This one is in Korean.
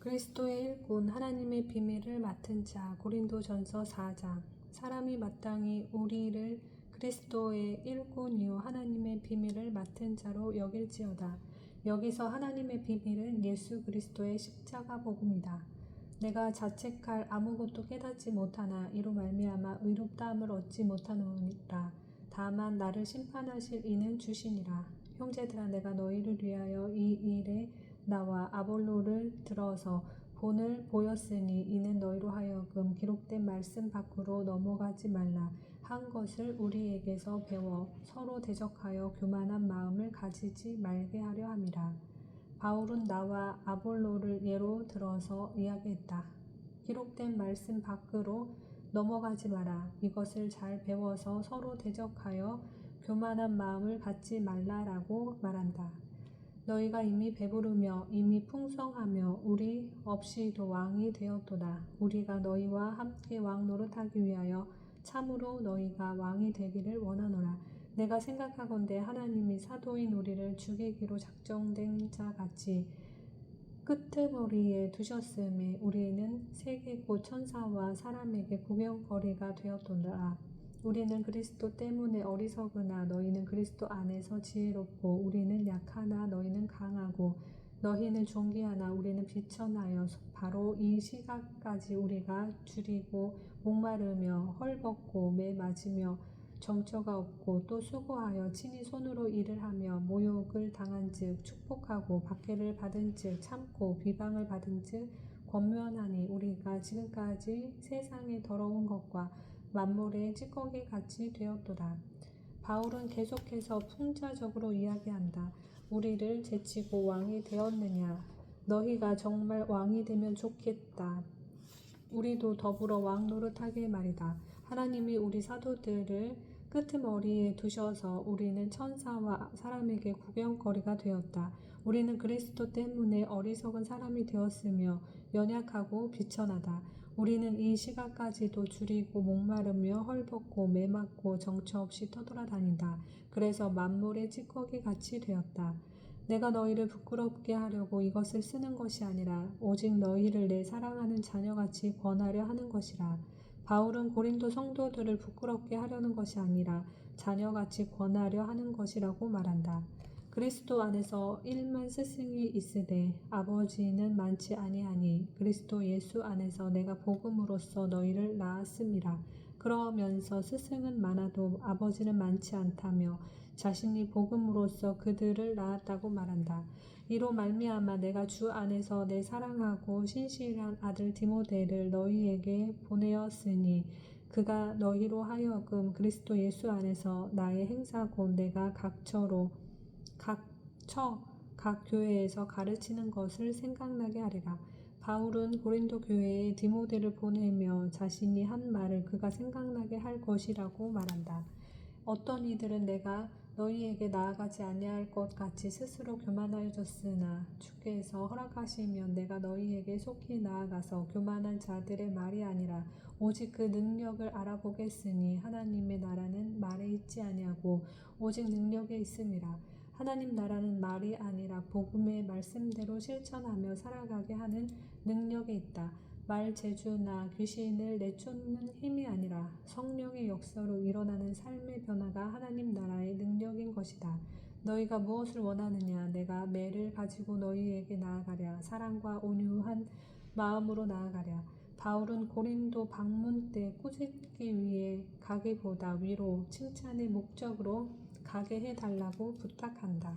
그리스도의 일꾼 하나님의 비밀을 맡은 자 고린도전서 4장 사람이 마땅히 우리를 그리스도의 일꾼이요 하나님의 비밀을 맡은 자로 여길지어다. 여기서 하나님의 비밀은 예수 그리스도의 십자가 복음이다. 내가 자책할 아무것도 깨닫지 못하나 이로 말미암아 의롭다함을 얻지 못하노니라. 다만 나를 심판하실 이는 주시니라. 형제들아 내가 너희를 위하여 이 일에 나와 아볼로를 들어서 본을 보였으니 이는 너희로 하여금 기록된 말씀 밖으로 넘어가지 말라 한 것을 우리에게서 배워 서로 대적하여 교만한 마음을 가지지 말게 하려 함이라. 바울은 나와 아볼로를 예로 들어서 이야기했다. 기록된 말씀 밖으로 넘어가지 마라. 이것을 잘 배워서 서로 대적하여 교만한 마음을 갖지 말라라고 말한다. 너희가 이미 배부르며 이미 풍성하며 우리 없이도 왕이 되었도다. 우리가 너희와 함께 왕 노릇하기 위하여 참으로 너희가 왕이 되기를 원하노라. 내가 생각하건대 하나님이 사도인 우리를 죽이기로 작정된 자 같이 끄트머리에 두셨음에 우리는 세계 곧 천사와 사람에게 구경거리가 되었도다. 우리는 그리스도 때문에 어리석으나 너희는 그리스도 안에서 지혜롭고 우리는 약하나 강하고 너희는 존귀하나 우리는 비천하여 바로 이 시각까지 우리가 줄이고 목마르며 헐벗고 매 맞으며 정처가 없고 또 수고하여 친히 손으로 일을 하며 모욕을 당한즉 축복하고 박해를 받은즉 참고 비방을 받은즉 권면하니 우리가 지금까지 세상의 더러운 것과 만물의 찌꺼기 같이 되었도다. 바울은 계속해서 풍자적으로 이야기한다. 우리를 제치고 왕이 되었느냐? 너희가 정말 왕이 되면 좋겠다. 우리도 더불어 왕 노릇하게 말이다. 하나님이 우리 사도들을 끄트머리에 두셔서 우리는 천사와 사람에게 구경거리가 되었다. 우리는 그리스도 때문에 어리석은 사람이 되었으며 연약하고 비천하다. 우리는 이 시각까지도 줄이고 목마르며 헐벗고 매맞고 정처 없이 떠돌아다닌다. 그래서 만물의 찌꺼기 같이 되었다. 내가 너희를 부끄럽게 하려고 이것을 쓰는 것이 아니라 오직 너희를 내 사랑하는 자녀같이 권하려 하는 것이라. 바울은 고린도 성도들을 부끄럽게 하려는 것이 아니라 자녀같이 권하려 하는 것이라고 말한다. 그리스도 안에서 일만 스승이 있으되 아버지는 많지 아니하니 그리스도 예수 안에서 내가 복음으로써 너희를 낳았음이라. 그러면서 스승은 많아도 아버지는 많지 않다며 자신이 복음으로써 그들을 낳았다고 말한다. 이로 말미암아 내가 주 안에서 내 사랑하고 신실한 아들 디모데를 너희에게 보내었으니 그가 너희로 하여금 그리스도 예수 안에서 나의 행사고 내가 각처로 각 처 각 교회에서 가르치는 것을 생각나게 하리라. 바울은 고린도 교회에 디모데를 보내며 자신이 한 말을 그가 생각나게 할 것이라고 말한다. 어떤 이들은 내가 너희에게 나아가지 아니할 것 같이 스스로 교만하여졌으나 주께서 허락하시면 내가 너희에게 속히 나아가서 교만한 자들의 말이 아니라 오직 그 능력을 알아보겠으니 하나님의 나라는 말에 있지 아니하고 오직 능력에 있음이라 하나님 나라는 말이 아니라 복음의 말씀대로 실천하며 살아가게 하는 능력에 있다. 말 재주나 귀신을 내쫓는 힘이 아니라 성령의 역사로 일어나는 삶의 변화가 하나님 나라의 능력인 것이다. 너희가 무엇을 원하느냐? 내가 매를 가지고 너희에게 나아가랴. 사랑과 온유한 마음으로 나아가랴. 바울은 고린도 방문 때 꾸짖기 위해 가기보다 위로 칭찬의 목적으로 가게 해달라고 부탁한다.